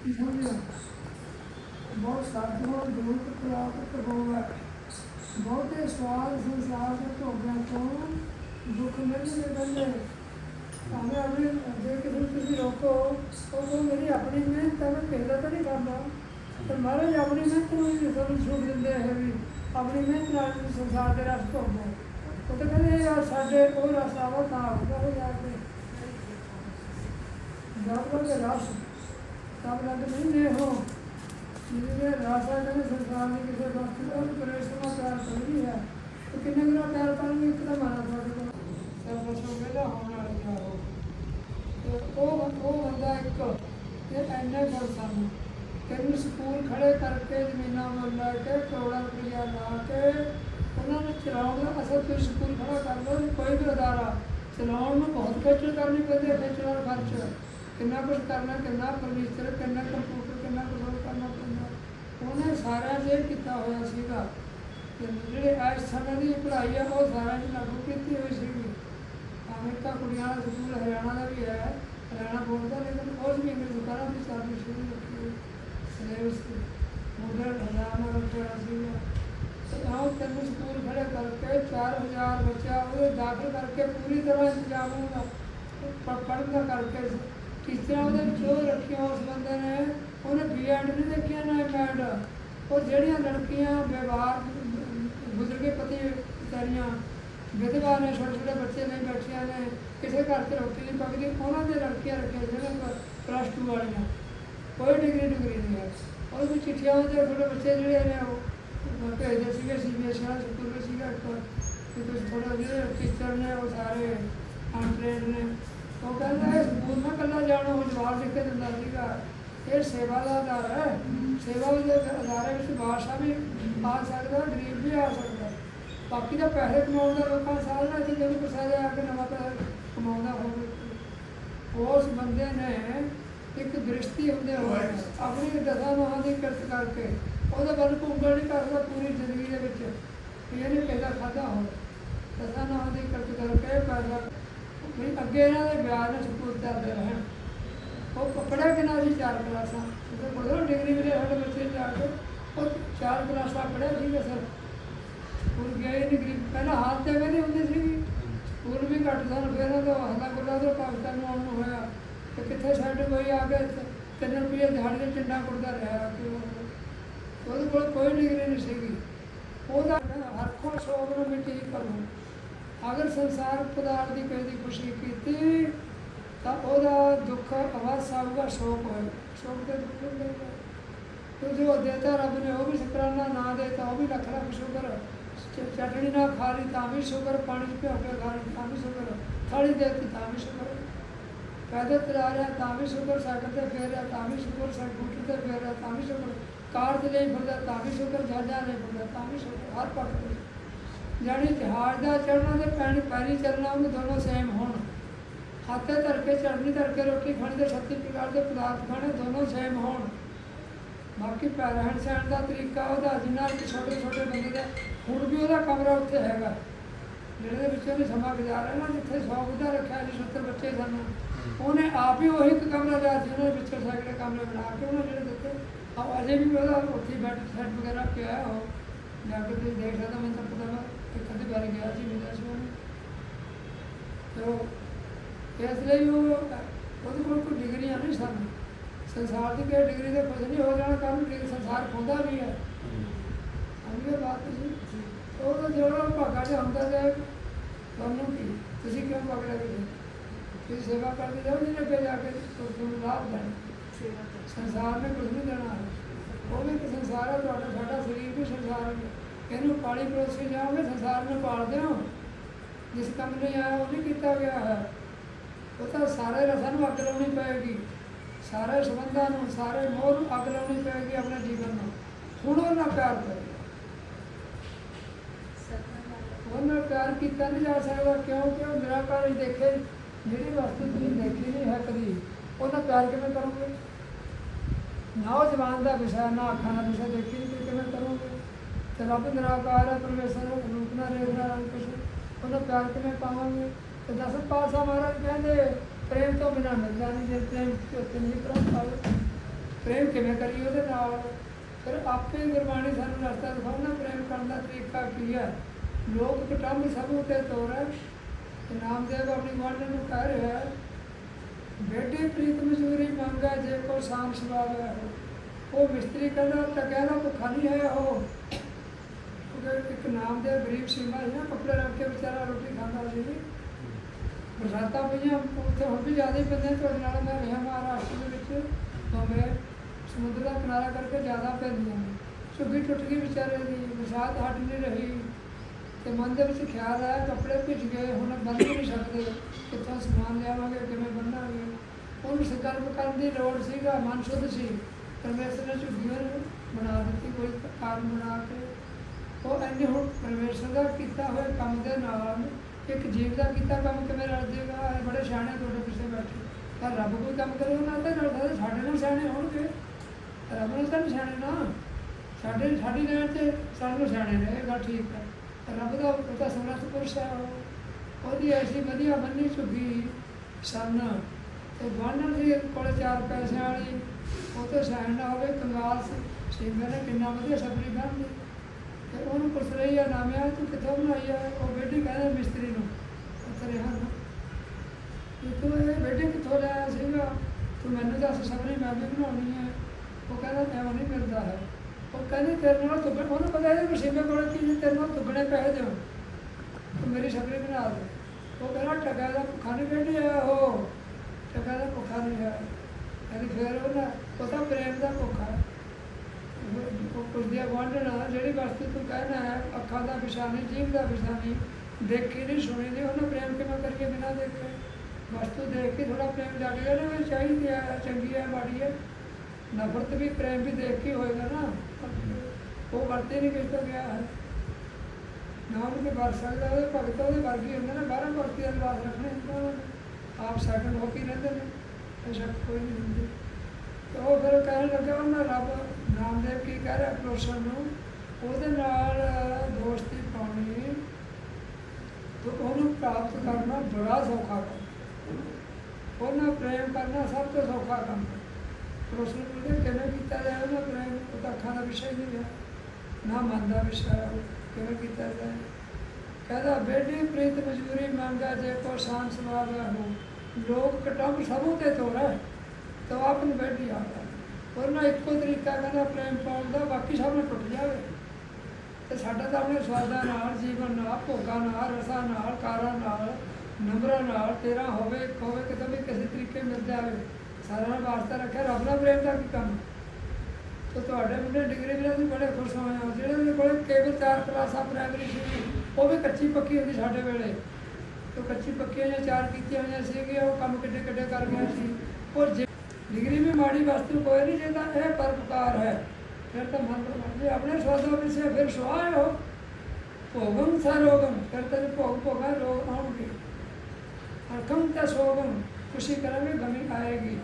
ਸਮਝਿਆ ਬਹੁਤ ਸਾਧੂ ਦੁੱਖ ਪ੍ਰਾਪਤ ਹੋਵੇ ਬਹੁਤੇ ਸਵਾਲ ਸੰਸਾਰ ਦੇ ਭੋਗਾਂ ਤੋਂ ਦੁੱਖ ਨਹੀਂ ਮਿਲਦੇ ਭਾਵੇਂ ਆਪਣੇ ਜੇ ਕਿਸੇ ਨੂੰ ਤੁਸੀਂ ਰੋਕੋ ਉਹ ਮੇਰੀ ਆਪਣੀ ਮਿਹਨਤ ਹੈ ਮੈਂ ਪਹਿਲਾਂ ਤਾਂ ਨਹੀਂ ਕਰਦਾ ਪਰ ਮਹਾਰਾਜ ਆਪਣੀ ਮਿਹਨਤ ਨੂੰ ਵੀ ਤੁਹਾਨੂੰ ਛੂਟ ਦਿੰਦੇ ਹੈ ਵੀ ਆਪਣੀ ਮਿਹਨਤ ਨਾਲ ਸੰਸਾਰ ਦੇ ਰਸ ਭੋਗੋ ਉਹ ਤਾਂ ਕਹਿੰਦੇ ਯਾਰ ਸਾਡੇ ਉਹ ਰਸ ਆਵਾ ਤਾਂ ਆਊਗਾ ਉਹ ਜਾ ਕੇ ਜਦ ਤੱਕ ਰਸ ਤਬ ਲੱਗ ਨਹੀਂ ਨੇ ਹੋ। ਜਿਹਦੇ ਰਾਸਾ ਕਹਿੰਦੇ ਸੰਸਾਰ ਦੀ ਕਿਸੇ ਵਸਤੂ ਦਾ ਪਰੇਸ਼ਾਨਾ ਪਿਆਰ ਕਰਦੀ ਹੈ। ਤੇ ਕਿੰਨੇ ਗੁਣਾ ਪਿਆਰ ਕਰਨਗੇ ਇੱਕ ਤਾਂ ਮਾਰਾ ਤੁਹਾਡੇ ਕੋਲ ਸਭ ਬਸੋ ਵੇਲਾ ਹੋਣ ਵਾਲੇ ਜਾਓ ਤੇ ਉਹ ਉਹ ਬੰਦਾ ਇੱਕ ਇਹ ਐਨੇ ਗੁਣ ਸਨ। ਤੈਨੂੰ ਸਕੂਲ ਖੜੇ ਕਰਕੇ ਜ਼ਮੀਨਾਂ ਮੁੱਲ ਲੈ ਕੇ ਕਰੋੜਾਂ ਰੁਪਈਆ ਲਾ ਕੇ ਉਹਨਾਂ ਨੂੰ ਚਲਾਉਣ ਅਸਲ ਤੁਸੀਂ ਸਕੂਲ ਖੜਾ ਕਰ ਲਓ ਜੇ ਕੋਈ ਵੀ ਅਦਾਰਾ ਚਲਾਉਣ ਨੂੰ ਬਹੁਤ ਖੇਚਲ ਕਰਨੀ ਪੈਂਦੀ ਹੈ ਖੇਚਲ ਖਰਚ। ਕਿੰਨਾ ਕੁਝ ਕਰਨਾ, ਕਿੰਨਾ ਫਰਨੀਚਰ ਕਿੰਨਾ ਕੰਪਿਊਟਰ ਕਿੰਨਾ ਕੁਝ ਹੋਰ ਕਰਨਾ ਪੈਂਦਾ। ਉਹਨੇ ਸਾਰਿਆਂ ਦੇ ਕੀਤਾ ਹੋਇਆ ਸੀਗਾ। ਤੇ ਜਿਹੜੇ ਅੱਜ ਸਮੇਂ ਦੀ ਪੜ੍ਹਾਈ ਆ, ਉਹ ਸਾਰਿਆਂ ਨੇ ਲਾਗੂ ਕੀਤੀ ਹੋਈ ਸੀਗੀ। ਭਾਵੇਂ ਤਾਂ ਕੁੜੀਆਂ ਦਾ ਸਕੂਲ ਹਰਿਆਣਾ ਦਾ ਵੀ ਹੈ, ਹਰਿਆਣਾ ਬੋਰਡ ਦਾ, ਲੇਕਿਨ ਉਸ ਵੀ ਇੰਗਲਿਸ਼ ਦੁਕਾਨਾਂ ਦੀ ਚਾਲੂ ਸ਼ੁਰੂ ਰੱਖੀ ਹੋਈ। ਸਿਲੇਬਸ ਮੁੰਡੇ ਹਰਿਆਣਾ ਰੱਖਿਆ ਸੀਗਾ। ਤੇ ਤੈਨੂੰ ਸਕੂਲ ਖੜੇ ਕਰਕੇ 4000 ਬੱਚਾ ਉਹਦੇ ਦਾਖਲ ਕਰਕੇ ਪੂਰੀ ਤਰ੍ਹਾਂ ਇੰਤਜ਼ਾਮ ਹੋਊਗਾ। ਪੜ੍ਹਨ ਦਾ ਕਰਕੇ ਟੀਚਰਾਂ ਉਹਦੇ ਵਿੱਚ ਉਹ ਉਸ ਬੰਦੇ ਨੇ, ਉਹਨੇ ਬੀਐਡ ਨਹੀਂ ਦੇਖਿਆ ਨਾ ਐਮਐਡ ਉਹ ਜਿਹੜੀਆਂ ਲੜਕੀਆਂ ਵਿਵਹਾਰ ਗੁਜ਼ਰ ਕੇ ਪਤੀ ਵਿਚਾਰੀਆਂ, ਵਿਧਵਾ ਨੇ, ਛੋਟੇ ਛੋਟੇ ਬੱਚੇ ਨਹੀਂ ਬੈਠੀਆਂ ਨੇ, ਕਿਸੇ ਘਰ 'ਚ ਰੋਟੀ ਨਹੀਂ ਪੱਕਦੀ, ਉਹਨਾਂ ਦੇ ਲੜਕੀਆਂ ਰੱਖੀਆਂ ਜਿਹੜੇ ਪਲੱਸ 2 ਵਾਲੀਆਂ। ਕੋਈ ਡਿਗਰੀ ਡਿਗਰੀ ਨਹੀਂ ਹੈ। ਉਹ ਵੀ ਚਿੱਠੀਆਂ ਉਹਦੇ ਛੋਟੇ ਬੱਚੇ ਜਿਹੜੇ ਨੇ, ਉਹ ਭੇਜਦੇ ਸੀਗੇ ਸੀਬੀਐਸਈ ਵਾਲਾ ਸਕੂਲ ਵਿੱਚ ਸੀਗਾ ਇੱਕ ਕਿ ਕੁਝ ਥੋੜਾ ਜਿਹੜੇ ਟੀਚਰ ਨੇ ਉਹ ਸਾਰੇ ਅਨਟ੍ਰੇਨਡ ਨੇ। ਉਹ ਕਹਿੰਦਾ ਇਹ ਸਕੂਲ ਨਾ ਕੱਲਾ ਜਾਣਾ, ਉਹ ਜਵਾਬ ਲਿਖ ਕੇ ਦਿੰਦਾ ਸੀਗਾ। ਇਹ ਸੇਵਾ ਦਾ ਅਦਾਰਾ ਹੈ। ਸੇਵਾ ਦੇ ਅਦਾਰੇ ਵਿੱਚ ਬਾਦਸ਼ਾਹ ਵੀ ਆ ਸਕਦਾ, ਗਰੀਬ ਵੀ ਆ ਸਕਦਾ। ਬਾਕੀ ਦਾ ਪੈਸੇ ਕਮਾਉਣ ਦਾ ਲੋਕਾਂ ਸਾਲ ਸਾਧਨ ਹੈ ਜਦੋਂ ਕਿਸੇ ਆ ਕੇ ਨਵਾਂ ਪੈਸਾ ਕਮਾਉਂਦਾ ਹੋਵੇ ਉਸ ਬੰਦੇ ਨੇ ਇੱਕ ਦ੍ਰਿਸ਼ਟੀ ਹੁੰਦੇ ਹੋਏ ਆਪਣੀ ਦਸਾਂ ਨੋਹਾਂ ਦੀ ਕਿਰਤ ਕਰਕੇ, ਉਹਦੇ ਵੱਲ ਘੁੰਗਲ ਨਹੀਂ ਕਰਦਾ ਪੂਰੀ ਜ਼ਿੰਦਗੀ ਦੇ ਵਿੱਚ। ਵੀ ਇਹਨੇ ਪਹਿਲਾਂ ਖਾਧਾ ਹੋਵੇ ਦਸਾਂ ਨੋਹਾਂ ਦੀ ਕਿਰਤ ਕਰਕੇ ਪੈਦਾ ਵੀ ਅੱਗੇ ਇਹਨਾਂ ਦੇ ਵਿਆਹ ਨੇ ਸਕੂਲ ਚੱਲਦੇ ਰਹਿਣ। ਉਹ ਪਕੜਿਆ ਕਿ ਨਾ ਸੀ ਚਾਰ ਕਲਾਸਾਂ। ਉਹਦੇ ਕੋਲ ਡਿਗਰੀ ਮਿਲੇ ਸਾਡੇ ਬੱਚੇ ਜਾ ਕੇ। ਉਹ ਚਾਰ ਕਲਾਸਾਂ ਪੜ੍ਹਿਆ ਸੀਗਾ ਸਰ ਸਕੂਲ ਗਏ ਡਿਗਰੀ ਪਹਿਲਾਂ ਹਾथ ਤੇ ਕਹਿੰਦੇ ਹੁੰਦੇ ਸੀ ਸਕੂਲ ਵੀ ਘੱਟ ਸਨ, ਫਿਰ ਉਹ ਹੱਲਾ ਗੁੱਲਾ ਤੋਂ ਪਾਕਿਸਤਾਨ ਨੂੰ ਆਉਣ ਨੂੰ ਹੋਇਆ। ਤੇ ਕਿੱਥੇ ਸਾਡੇ ਕੋਈ ਆ ਕੇ ਤਿੰਨ ਰੁਪਏ ਦਿਹਾੜੀ ਦੇ ਚੰਡਾ ਕੁੜਦਾ ਰਿਹਾ ਕਿ ਉਹਦੇ ਕੋਲ ਕੋਈ ਡਿਗਰੀ ਨਹੀਂ ਸੀਗੀ। ਉਹਦਾ ਹਰਖੋਂ ਸ਼ੋਭ ਨੂੰ ਮਿੱਟੀ ਕਰੂੰ ਅਗਰ ਸੰਸਾਰ ਪਦਾਰਥ ਦੀ ਕਿਸੇ ਦੀ ਖੁਸ਼ੀ ਕੀਤੀ, ਤਾਂ ਉਹਦਾ ਦੁੱਖ ਅਵਸ ਆਊਗਾ ਸ਼ੋਕ ਹੋਏ ਸ਼ੋਕ ਦੇ ਦੁੱਖ ਹੁੰਦੇ ਤੇ ਜੋ ਦੇਤਾ ਰੱਬ ਨੇ, ਉਹ ਵੀ ਸ਼ੁਕਰਾਨਾ ਨਾ ਦੇਤਾ ਉਹ ਵੀ ਲੱਖ ਲੱਖ ਸ਼ੁਕਰ। ਚਟਣੀ ਨਾ ਖਾ ਲਈ, ਤਾਂ ਵੀ ਸ਼ੁਕਰ। ਪਾਣੀ ਚ ਭਿਓ ਕੇ ਖਾ ਲਈ, ਤਾਂ ਵੀ ਸ਼ੁਕਰ। ਥਾਲੀ ਦੇਤੀ, ਤਾਂ ਵੀ ਸ਼ੁਕਰ। ਪੈਦਲ ਚਲਾ ਰਿਹਾ ਤਾਂ ਵੀ ਸ਼ੁਕਰ। ਸਾਈਕਲ ਤੇ ਫੇਰ ਰਿਹਾ ਤਾਂ ਵੀ ਸ਼ੁਕਰ। ਸਕੂਟਰ ਤੇ ਫੇਰ ਰਿਹਾ ਤਾਂ ਵੀ ਸ਼ੁਕਰ। ਕਾਰ ਤੇ ਲਈ ਫਿਰਦਾ, ਤਾਂ ਵੀ ਸ਼ੁਕਰ। ਜਹਾਜ਼ਾਂ ਲਈ ਫਿਰਦਾ, ਤਾਂ ਵੀ ਸ਼ੁਕਰ। ਹਰ ਪੱਖ ਤੇ। ਜਾਣੀ ਜਹਾਜ਼ ਦਾ ਚੜਨਾ ਤੇ ਪੈਣੀ ਪੈਰੀ ਚੱਲਣਾ ਉਹ ਦੋਨੋਂ ਸੇਮ ਹੋਣ। ਹੱਥੇ ਧਰ ਕੇ ਚੜਨੀ ਧਰ ਕੇ ਰੋਟੀ ਖਾਣੀ ਤੇ 36 ਪ੍ਰਕਾਰ ਦੇ ਪਦਾਰਥ ਖਾਣੇ ਦੋਨੋਂ ਸੇਮ ਹੋਣ। ਬਾਕੀ ਪੈ ਰਹਿਣ ਸਹਿਣ ਦਾ ਤਰੀਕਾ ਉਹਦਾ ਜਿੰਨਾ ਛੋਟੇ ਛੋਟੇ ਬੰਦੇ ਦਾ ਹੁਣ ਵੀ ਉਹਦਾ ਕਮਰਾ ਉੱਥੇ ਹੈਗਾ। ਜਿਹੜੇ ਦੇ ਵਿੱਚ ਉਹਨੇ ਸਮਾਂ ਗੁਜ਼ਾਰਿਆ ਨਾ ਜਿੱਥੇ 100 ਬੁੱਢਾ ਰੱਖਿਆ ਜੀ 70 ਬੱਚੇ ਸਨ ਉਹਨੇ ਆਪ ਹੀ ਉਹੀ ਇੱਕ ਕਮਰਾ ਲਿਆ ਸੀ ਉਹਨੇ ਵਿੱਚੋਂ ਸੈਕੜੇ ਕਮਰੇ ਬਣਾ ਕੇ ਉਹਨਾਂ ਜਿਹੜੇ ਦਿੱਤੇ। ਆ ਅਜੇ ਵੀ ਉਹਦਾ ਉੱਥੇ ਬੈੱਡ ਸੈੱਟ ਵਗੈਰਾ ਪਿਆ ਹੈ ਉਹ। ਜਾ ਕੇ ਤੁਸੀਂ ਦੇਖ ਸਕਦਾ ਮੈਨੂੰ ਤਾਂ ਪਤਾ ਵਾ। ਇੱਕ ਅੱਧੀ ਵਾਰ ਗਿਆ ਸੀ ਮਿਲਿਆ ਸੀ ਉਹਨੂੰ ਤੇ ਉਹ ਇਸ ਲਈ ਉਹ ਉਹਦੇ ਕੋਲ ਕੋਈ ਡਿਗਰੀਆਂ ਨਹੀਂ ਸਨ। ਸੰਸਾਰ ਦੀ ਕੋਈ ਡਿਗਰੀ ਦੇ ਕੁਝ ਨਹੀਂ ਹੋ ਜਾਣਾ ਕੰਮ ਡਿਗਰੀ ਸੰਸਾਰ ਖੁੰਦਾ ਵੀ ਹੈ। ਅੰਗੇ ਬਾਤ ਜੀ ਉਹ ਤਾਂ ਜਿਹੜਾ ਭਾਗਾ ਜਿਹਾ ਹੁੰਦਾ ਜਾਏ ਤੁਹਾਨੂੰ ਕੀ? ਤੁਸੀਂ ਕਿਉਂ ਪਕੜਿਆ ਵੀ ਤੁਸੀਂ ਸੇਵਾ ਕਰਦੇ ਜਾਓ ਜਿਹਨੇ ਅੱਗੇ ਜਾ ਕੇ ਤੁਹਾਨੂੰ ਲਾਭ ਲੈਣਾ ਸੰਸਾਰ ਨੇ ਕੁਝ ਨਹੀਂ ਦੇਣਾ। ਉਹ ਵੀ ਸੰਸਾਰ ਹੈ ਤੁਹਾਡਾ ਸਾਡਾ ਸਰੀਰ ਵੀ ਸੰਸਾਰ ਹੈ। ਇਹਨੂੰ ਪਾਲੀ ਪਰੋਸ ਜਾਓਗੇ ਸੰਸਾਰ ਨੂੰ ਪਾਲਦੇ ਹੋ ਜਿਸ ਕੰਮ ਲਈ ਆਇਆ ਉਹ ਨਹੀਂ ਕੀਤਾ ਗਿਆ ਹੈ। ਉਹ ਤਾਂ ਸਾਰੇ ਰਸਾਂ ਨੂੰ ਅੱਗ ਲਾਉਣੀ ਪਏਗੀ। ਸਾਰੇ ਸੰਬੰਧਾਂ ਨੂੰ, ਸਾਰੇ ਮੋਹ ਨੂੰ ਅੱਗ ਲਾਉਣੀ ਪਏਗੀ ਆਪਣੇ ਜੀਵਨ ਨੂੰ। ਹੁਣ ਉਹਨਾਂ ਨਾਲ ਪਿਆਰ ਕਰੇਗਾ ਉਹਨਾਂ ਨਾਲ ਪਿਆਰ ਕੀਤਾ ਨਹੀਂ ਜਾ ਸਕਦਾ, ਕਿਉਂਕਿ ਉਹ ਨਿਰਾਕਾਰ ਹੀ ਦੇਖੇ, ਜਿਹੜੀ ਵਸਤੂ ਤੁਸੀਂ ਦੇਖੀ ਨਹੀਂ ਹੈ ਕਦੀ, ਉਹਨਾਂ ਪਿਆਰ ਕਿਵੇਂ ਕਰੋਗੇ? ਨਾ ਉਹ ਜ਼ਬਾਨ ਦਾ ਵਿਸ਼ਾ, ਨਾ ਅੱਖਾਂ ਦਾ ਵਿਸ਼ਾ ਦੇਖੀ ਨਹੀਂ ਕਿਵੇਂ ਕਰੋਗੇ? ਤੇ ਰੱਬ ਨਿਰਾਕਾਰ ਹੈ, ਪਰਮੇਸ਼ਰ ਰੂਪ ਨਾਲ ਰੇਖਣਾ ਰੰਗ ਕੁਛ ਉਹਨਾਂ ਪਿਆਰ ਕਿਵੇਂ ਪਾਵਾਂਗੇ? ਤੇ ਦਸ ਪਾਸਾ ਮਹਾਰਾਜ ਕਹਿੰਦੇ, ਪ੍ਰੇਮ ਤੋਂ ਬਿਨਾਂ ਮਿਲਦਾ ਨਹੀਂ ਜੇ ਪ੍ਰੇਮ ਤੋਂ ਨਹੀਂ ਪ੍ਰੇਮ ਪ੍ਰੇਮ ਕਿਵੇਂ ਕਰੀਏ ਉਹਦੇ ਨਾਲ? ਫਿਰ ਆਪੇ ਗੁਰਬਾਣੀ ਸਾਨੂੰ ਰਸਤਾ ਦਿਖਾਉਂਦਾ, ਪ੍ਰੇਮ ਕਰਨ ਦਾ ਤਰੀਕਾ ਕੀ ਹੈ? ਲੋਕ ਕਟੰਬ ਸਭ ਉਤੇ ਤੋਰੈ ਤੇ ਨਾਮਦੇਵ ਆਪਣੀ ਗੁਆਂਢ ਨੂੰ ਕਹਿ ਰਿਹਾ ਹੈ, ਬੇਟੀ, ਪ੍ਰੀਤ ਮਜ਼ਦੂਰੀ ਮੰਗਾ ਜੇ ਕੋ ਸਾਮ ਸਵਾਵੇ ਉਹ। ਮਿਸਤਰੀ ਕਹਿੰਦਾ ਤਾਂ ਕਹਿਣਾ, ਭੁੱਖਾ ਨਹੀਂ ਹੈ ਉਹ। ਕਿਉਂਕਿ ਇੱਕ ਨਾਮ ਦੇ ਗਰੀਬ ਸੀਮਾ ਸੀ ਨਾ, ਕੱਪੜੇ ਰੱਖ ਕੇ ਵਿਚਾਰਾ ਰੋਟੀ ਖਾਂਦਾ ਸੀ। ਬਰਸਾਤਾਂ ਪਈਆਂ, ਉੱਥੇ ਹੁਣ ਵੀ ਜ਼ਿਆਦਾ ਹੀ ਪੈਂਦੀਆਂ ਤੁਹਾਡੇ ਨਾਲ ਮੈਂ ਰਿਹਾ ਮਹਾਰਾਸ਼ਟਰ ਦੇ ਵਿੱਚ ਬੰਬੇ ਸਮੁੰਦਰ ਦਾ ਕਿਨਾਰਾ ਕਰਕੇ ਜ਼ਿਆਦਾ ਪੈਂਦੀਆਂ ਨੇ। ਝੁੱਗੀ ਟੁੱਟ ਗਈ ਵਿਚਾਰੇ ਦੀ, ਬਰਸਾਤ ਹਟ ਨਹੀਂ ਰਹੀ। ਤੇ ਮਨ ਦੇ ਵਿੱਚ ਖਿਆਲ ਆਇਆ, ਕੱਪੜੇ ਭਿੱਜ ਗਏ, ਹੁਣ ਬੰਨ ਨਹੀਂ ਸਕਦੇ ਕਿੱਥੋਂ ਸਮਾਨ ਲਿਆਵਾਂਗੇ, ਕਿਵੇਂ ਬੰਨਾਂਗੇ ਉਹਨੂੰ ਸੰਕਲਪ ਕਰਨ ਦੀ ਲੋੜ ਸੀਗਾ, ਮਨ ਸ਼ੁੱਧ ਸੀ। ਪਰਮੇਸ਼ਰ ਨੇ ਝੁੱਗੀਆਂ ਬਣਾ ਦਿੱਤੀ, ਕੋਈ ਕਾਰਨ ਬਣਾ ਕੇ। ਉਹ ਇੰਨੇ ਹੁਣ ਪਰਮੇਸ਼ਰ ਦਾ ਕੀਤਾ ਹੋਇਆ ਕੰਮ ਦੇ ਨਾਲ ਇੱਕ ਜੀਵ ਦਾ ਕੀਤਾ ਕੰਮ ਕਿਵੇਂ ਰਲ ਜਾਏਗਾ ਇਹ ਬੜੇ ਸਿਆਣੇ ਤੁਹਾਡੇ ਪਿੱਛੇ ਬੈਠੇ। ਤਾਂ ਰੱਬ ਕੋਈ ਕੰਮ ਕਰੇ ਉਹਨਾਂ ਤੇ ਨਾਲ ਸਾਡੇ ਨਾਲ ਸਿਆਣੇ ਹੋਣਗੇ। ਰੱਬ ਨਾਲ ਤਾਂ ਸਿਆਣੇ ਨਾ। ਸਾਡੇ, ਸਾਡੀ ਲੈਣ ਤੇ ਸਾਨੂੰ ਸਿਆਣੇ ਨੇ, ਇਹ ਗੱਲ ਠੀਕ ਹੈ। ਰੱਬ ਦਾ ਉਹ ਤਾਂ ਪੁਰਸ਼ ਹੈ ਉਹਦੀ ਐਸੀ ਵਧੀਆ ਬੰਨੀ ਚੁੱਕੀ ਸਨ। ਤੇ ਗਵਾਂਢਣ ਦੀ ਕੋਲ ਚਾਰ ਪੈਸਿਆਂ ਵਾਲੀ, ਉਹ ਤੇ ਸਿਆਣ ਨਾ ਹੋਵੇ। ਕੰਗਾਲ ਸੀ ਨੇ ਕਿੰਨਾ ਵਧੀਆ ਸਬਰੀ ਬਣਦੀ ਤੇ ਉਹਨੂੰ ਪੁੱਛ ਰਹੀ ਆ ਨਾਮਿਆ ਤੂੰ ਕਿੱਥੋਂ ਬਣਾਈ ਆ? ਉਹ ਬੇਟੀ ਕਹਿੰਦਾ ਮਿਸਤਰੀ ਨੂੰ, ਉੱਥੇ ਰਿਹਾ ਨਾ। ਇਹ ਤੂੰ ਇਹ ਬੇਟੀ ਕਿੱਥੋਂ ਲਿਆਇਆ ਸੀਗਾ? ਤੂੰ ਮੈਨੂੰ ਦੱਸ ਸਬਰੀ ਮੈਂ ਵੀ ਬਣਾਉਣੀ ਹੈ ਉਹ ਕਹਿੰਦਾ ਐਵੇਂ ਨਹੀਂ ਮਿਲਦਾ ਹੈ। ਉਹ ਕਹਿੰਦੀ, ਤੇਰੇ ਨਾਲ ਤੁਗਣ ਉਹਨੂੰ ਪਤਾ ਹੈ ਕਿ ਕੋਲ ਕੀ ਤੇਰੇ ਨਾਲ ਤੁਗਣੇ ਪੈਸੇ ਦਿਓ। ਤੂੰ ਮੇਰੀ ਸਬਰੀ ਬਣਾ ਦੇ। ਉਹ ਕਹਿੰਦਾ, ਟਕਾ ਦਾ ਭੁੱਖਾ ਨਹੀਂ ਬੈਠਿਆ ਉਹ। ਟਕਾ ਦਾ ਭੁੱਖਾ ਨਹੀਂ ਹੈ। ਕਹਿੰਦੀ ਫਿਰ ਉਹ ਨਾ ਉਹ ਤਾਂ ਪ੍ਰੇਮ ਦਾ ਭੁੱਖਾ ਹੈ ਉਹ ਜਿਹੜੀ ਵਸਤੂ ਤੂੰ ਕਹਿਣਾ ਹੈ, ਅੱਖਾਂ ਦਾ ਵਿਸ਼ਾ ਨਹੀਂ, ਜੀਭ ਦਾ ਵਿਸ਼ਾ ਦੇਖੀ ਨਹੀਂ, ਸੁਣੀ ਨਹੀਂ, ਉਹਨਾਂ ਪ੍ਰੇਮ ਕਿਵੇਂ ਕਰਕੇ ਬਿਨਾਂ ਦੇਖੇ? ਵਸਤੂ ਦੇਖ ਕੇ ਥੋੜਾ ਪ੍ਰੇਮ ਜਾਗ ਜਾਣਾ ਵੀ ਚਾਹੀਦੀ ਹੈ ਚੰਗੀ ਹੈ, ਮਾੜੀ ਹੈ। ਨਫ਼ਰਤ ਵੀ ਪ੍ਰੇਮ ਵੀ ਦੇਖ ਕੇ ਹੋਏਗਾ ਨਾ। ਉਹ ਵਰਤੇ ਨਹੀਂ ਕਿਸ ਤੋਂ ਗਿਆ ਹੈ। ਨਾਮ ਕੇ ਵਰ ਸਕਦਾ, ਉਹਦੇ ਭਗਤ ਉਹਦੇ ਵਰਗੀ ਹੁੰਦੇ ਨੇ, ਬਾਹਰੋਂ ਭਗਤੀ ਦਾ ਲਿਬਾਸ ਰੱਖਣੇ ਹੁੰਦਾ ਆਪ ਸੈਕੰਡ ਹੋ ਕੇ ਰਹਿੰਦੇ ਨੇ, ਇਹ ਕੋਈ ਨਹੀਂ ਹੁੰਦੀ ਉਹ ਫਿਰ ਕਹਿਣ ਲੱਗਾ, ਉਹਨਾਂ ਰੱਬ ਨਾਮਦੇਵ ਕੀ ਕਹਿ ਰਿਹਾ ਪਰੋਸਨ ਨੂੰ? ਉਹਦੇ ਨਾਲ ਦੋਸਤੀ ਪਾਉਣੀ ਤੇ ਉਹਨੂੰ ਪ੍ਰਾਪਤ ਕਰਨਾ ਬੜਾ ਸੌਖਾ ਕੰਮ। ਉਹਨਾਂ ਪ੍ਰੇਮ ਕਰਨਾ ਸਭ ਤੋਂ ਸੌਖਾ ਕੰਮ। ਹੈ ਪਰੋਸਨ ਕਿਵੇਂ ਕੀਤਾ ਜਾਏ ਉਹਨਾਂ ਪ੍ਰੇਮ ਉਹ ਅੱਖਾਂ ਦਾ ਵਿਸ਼ਾ ਹੀ ਨਹੀਂ ਹੈ ਨਾ ਮਨ ਦਾ ਵਿਸ਼ਾ ਹੈ ਉਹ ਕਿਵੇਂ ਕੀਤਾ ਜਾਏ। ਕਹਿੰਦਾ, ਬੇਟੀ, ਪ੍ਰੀਤ ਮਜਬੂਰੀ ਮੰਗਾ ਜੇ ਕੋ ਸ਼ਾਨ ਸਵਾਦਾ ਹੋ ਲੋਕ ਕਟੰਬ ਸਭੂ ਤੇ ਤੋਰਾ ਤੋ ਆਪਨ ਬੈਠੀ ਆ ਉਹਨਾਂ ਇੱਕੋ ਤਰੀਕਾ ਕਹਿੰਦਾ ਪ੍ਰੇਮ ਪਾਉਣ ਦਾ, ਬਾਕੀ ਸਭ ਨੂੰ ਟੁੱਟ ਜਾਵੇ। ਤੇ ਸਾਡਾ ਤਾਂ ਆਪਣੇ ਸਵਾਦਾਂ ਨਾਲ, ਜੀਵਨ ਨਾਲ, ਭੋਗਾਂ ਨਾਲ, ਰਸਾਂ ਨਾਲ, ਕਾਰਾਂ ਨਾਲ, ਨੰਬਰਾਂ ਨਾਲ, ਤੇਰਾ ਹੋਵੇ, ਇੱਕ ਹੋਵੇ, ਕਿਤੇ ਵੀ ਕਿਸੇ ਤਰੀਕੇ ਮਿਲ ਜਾਵੇ, ਸਾਰਿਆਂ ਨਾਲ ਵਾਸਤਾ ਰੱਖਿਆ, ਰੱਬ ਦਾ ਪ੍ਰੇਮ ਦਾ ਕੀ ਕੰਮ ਤੇ ਤੁਹਾਡੇ ਮੁੰਡੇ ਡਿਗਰੀ ਵੀ ਅਸੀਂ ਬੜੇ ਖੁਸ਼ ਹੋਏ ਹਾਂ, ਜਿਹੜੇ ਦੇ ਕੋਲ ਕੇਵਲ ਚਾਰ ਕਲਾਸਾਂ ਪ੍ਰਾਇਮਰੀ ਸੀ, ਉਹ ਵੀ ਕੱਚੀ ਪੱਕੀ ਹੁੰਦੀ ਸਾਡੇ ਵੇਲੇ। ਤੇ ਕੱਚੀ ਪੱਕੀਆਂ ਜਾਂ ਚਾਰ ਕੀਤੀਆਂ ਹੋਈਆਂ ਸੀਗੀਆਂ, ਉਹ ਕੰਮ ਕਿੱਡੇ ਕਿੱਡੇ ਕਰ ਗਿਆ ਸੀ। ਔਰ ਜੇ ਡਿਗਰੀ ਵੀ ਮਾੜੀ, ਵਸਤੂ ਕੋਈ ਨਹੀਂ, ਜੇ ਤਾਂ ਇਹ ਪਰਪਕਾਰ ਹੈ। ਫਿਰ ਤਾਂ ਮਨ ਤੋਂ ਜੇ ਆਪਣੇ ਸਵਾਦਾਂ ਵਿੱਚ ਸੇ, ਫਿਰ ਸਵਾਇ ਹੋ ਭੋਗਮ ਸਰੋਗਮ, ਫਿਰ ਤਾਂ ਭੋਗ ਭੋਗਾ ਰੋਗ ਆਉਣਗੇ। ਅਰਕਮ ਤਾਂ ਸੋਗਮ, ਖੁਸ਼ੀ ਕਰਾਂਗੇ ਗਮੀ ਆਏਗੀ।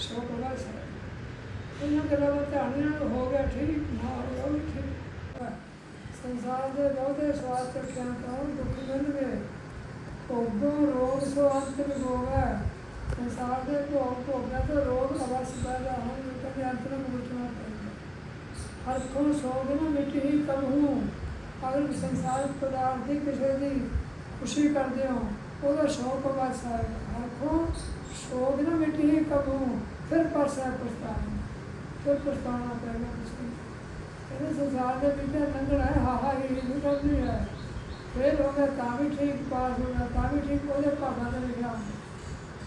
ਇਹਨਾਂ ਬਸ ਹੈ ਗੱਲਾਂ ਧਿਆਨ ਨਾਲ ਹੋ ਗਿਆ, ਠੀਕ, ਨਾ ਹੋ ਗਿਆ ਉਹ ਵੀ ਠੀਕ। ਸੰਸਾਰ ਦੇ ਬਹੁਤੇ ਸਵਾਦ ਚੱਕਿਆ ਤੋਂ ਦੁੱਖ ਮਿਲਣਗੇ ਭੋਗੋਂ ਰੋਗ ਸੋ ਅੰਤ ਵਿਗੋਗਾ ਸੰਸਾਰ ਦੇ ਭੋਗ ਭੋਗਾਂ ਤੋਂ ਰੋਗ ਅਵਸ ਪੈਦਾ ਹੋਣਗੇ ਕਦੇ ਅੰਤ ਨੂੰ ਮੁਕਤਣਾ ਪਏਗਾ ਹਰ ਕੋ ਸੋਗ ਨਾ ਮਿਟ ਹੀ ਕਬਹੂ ਅਗਰ ਸੰਸਾਰ ਪਦਾਰਥ ਦੀ ਕਿਸੇ ਦੀ ਖੁਸ਼ੀ ਕਰਦੇ ਹੋ, ਉਹਦਾ ਸ਼ੌਕ ਬਸ ਹੈ ਹਰ ਕੋ ਸੋਗ ਨਾ ਮਿਟ ਹੀ ਕਬਹੂ ਫਿਰ ਪਰਸਾ ਪਛਤਾਣਾ ਫਿਰ ਪਛਤਾਉਣਾ ਪੈਣਾ ਤੁਸੀਂ ਇਹਨੇ ਸੰਸਾਰ ਦੇ ਵਿੱਚ ਲੰਘਣਾ ਹੈ ਹਾ ਹਾ ਹੀ ਲੁੱਟਣ ਨਹੀਂ ਹੈ। ਫਿਰ ਹੋ ਗਿਆ ਤਾਂ ਵੀ ਠੀਕ, ਪਾਸ ਹੋ ਗਿਆ ਤਾਂ ਵੀ ਠੀਕ, ਉਹਦੇ ਭਾਗਾਂ ਦੇ ਲਿਖਿਆ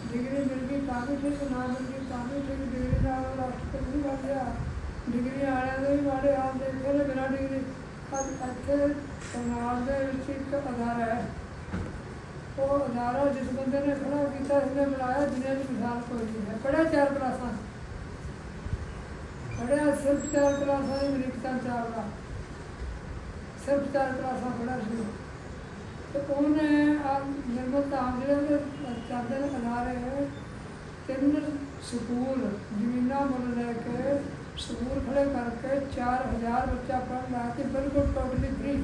ਡਿਗਰੀ ਮਿਲ ਗਈ ਤਾਂ ਵੀ ਠੀਕ ਨਾ ਮਿਲ ਗਈ ਤਾਂ ਵੀ ਠੀਕ ਡਿਗਰੀ ਨਾਲ ਉਹ ਰਾਸ਼ਟਰਪਤੀ ਨਹੀਂ ਬਣ ਗਿਆ ਡਿਗਰੀ ਵਾਲਿਆਂ ਦੇ ਵੀ ਮਾੜੇ ਹਾਲ ਦੇਖੇ ਨੇ ਬਿਨਾਂ ਡਿਗਰੀ ਅੱਜ ਇੱਥੇ ਸਮਾਜ ਦੇ ਵਿੱਚ ਇੱਕ ਅਦਾਰਾ ਹੈ ਉਹ ਅਦਾਰਾ ਜਿਸ ਬੰਦੇ ਨੇ ਖੜਾ ਕੀਤਾ ਇਸਨੇ ਬਣਾਇਆ ਦੁਨੀਆ ਦੀ ਮਿਸਾਲ ਕੋਈ ਨਹੀਂ ਹੈ ਪੜਿਆ ਚਾਰ ਕਲਾਸਾਂ ਪੜਿਆ ਸਿਰਫ ਚਾਰ ਕਲਾਸਾਂ ਹੀ ਅਮਰੀਕਾ ਚਾਵਲਾ ਸਿਰਫ ਚਾਰ ਕਲਾਸਾਂ ਪੜਿਆ ਸੀ ਤੇ ਉਹਨੇ ਆ ਨਿਰਮਲ ਧਾਮ ਜਿਹੜੇ ਉਹਦੇ ਰਹੇ ਹੈ। ਤਿੰਨ ਸਕੂਲ ਜ਼ਮੀਨਾਂ ਮੁੱਲ ਲੈ ਕੇ ਸਕੂਲ ਖੜੇ ਕਰਕੇ 4000 ਬੱਚਾ ਪੜ੍ਹਨ ਲਾ ਕੇ ਬਿਲਕੁਲ ਟੋਟਲੀ ਫ੍ਰੀ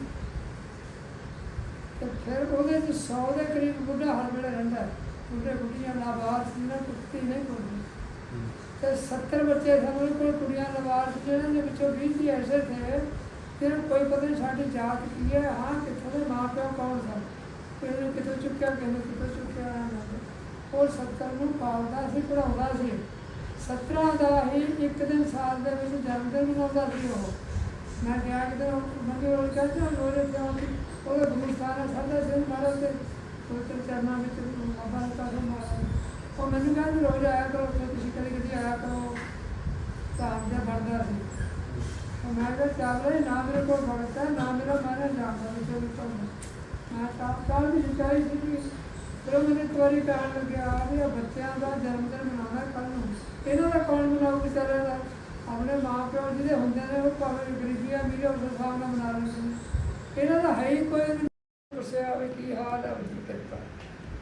ਤੇ ਫਿਰ ਉਹਦੇ ਚ 100 ਦੇ ਕਰੀਬ ਬੁੱਢਾ ਹਰ ਵੇਲੇ ਰਹਿੰਦਾ। ਬੁੱਢੇ ਬੁੱਢੀਆਂ ਨਾਬਾਦ ਸੀ ਨਾ ਕੁੱਤੀ ਨਹੀਂ ਕੋਈ ਤੇ 70 ਬੱਚੇ ਸਾਡੇ ਕੋਲ ਕੁੜੀਆਂ ਲਵਾਰ ਜਿਹਨਾਂ ਦੇ ਵਿੱਚੋਂ 20 ਦੀ ਐਸੇ ਥੇ ਫਿਰ ਕੋਈ ਪਤਾ ਨਹੀਂ ਸਾਡੀ ਜਾਤ ਕੀ ਹੈ ਹਾਂ ਕਿੱਥੋਂ ਦੇ ਮਾਂ ਪਿਓ ਕੌਣ ਸਨ? ਕਿਸੇ ਨੂੰ ਕਿਤੋਂ ਚੁੱਕਿਆ, ਕਿਸੇ ਨੂੰ ਕਿਤੋਂ ਚੁੱਕਿਆ ਉਹ 70 ਨੂੰ ਪਾਲਦਾ ਸੀ ਪੜਾਉਂਦਾ ਸੀ। 17 ਦਾ ਹੀ ਇੱਕ ਦਿਨ ਸਾਲ ਦੇ ਵਿੱਚ ਜਨਮ ਦਿਨ ਮਨਾਉਂਦਾ ਸੀ ਉਹ। ਮੈਂ ਗਿਆ ਕਿਤੇ ਮੰਗੇ ਉਹ ਕਹਿੰਦਾ ਲੋਰੇ ਤੇ ਆਉਂਦੀ ਉਹਦੇ ਗੁਰਸਥਾਨ ਸਾਡਾ ਦਿਨ ਮਾਰਾ ਤੇ ਪਵਿੱਤਰ ਚਰਨਾਂ ਵਿੱਚ ਬਾਬਾ ਨੇ ਕਾਹਨੂੰ ਮਾਰਾ ਉਹ ਮੈਨੂੰ ਕਹਿੰਦਾ, ਰੋਜ਼ ਆਇਆ ਕਰੋ ਤੁਸੀਂ ਕਦੇ ਕਦੇ ਆਇਆ ਕਰੋ। ਤਾਂ ਦੇ ਬਣਦਾ ਸੀ। ਮੈਂ ਕਿਹਾ ਚੱਲ ਰਹੀ ਨਾ ਮੇਰੇ ਕੋਲ ਬਣਦਾ ਨਾ ਮੇਰਾ ਮੈਂ ਜਾਂਦਾ ਵਿੱਚ ਵੀ ਕੰਮ ਮੈਂ ਤਾਂ ਕੱਲ ਵੀ ਸਿਚਾਈ ਸੀ ਕਿ ਫਿਰ ਮੈਨੂੰ ਇੱਕ ਵਾਰੀ ਕਹਿਣ ਲੱਗਿਆ ਵੀ ਇਹ ਬੱਚਿਆਂ ਦਾ ਜਨਮ ਦਿਨ ਮਨਾਉਣਾ ਕੱਲ ਨੂੰ, ਇਹਨਾਂ ਦਾ ਕੌਣ ਮਨਾਊ ਵਿਚਾਰਿਆਂ ਦਾ? ਆਪਣੇ ਮਾਂ ਪਿਓ ਜਿਹਦੇ ਹੁੰਦੇ ਨੇ, ਉਹ ਭਾਵੇਂ ਗਰੀਬੀ ਆ ਮੇਰੇ ਉਸ ਹਿਸਾਬ ਨਾਲ ਮਨਾ ਲੈਂਦੇ ਨੇ ਇਹਨਾਂ ਦਾ ਹੈ ਹੀ ਕੋਈ ਪੁੱਛਿਆ ਵੀ ਕੀ ਹਾਲ ਹੈ ਵੀ ਕਿਰਪਾ।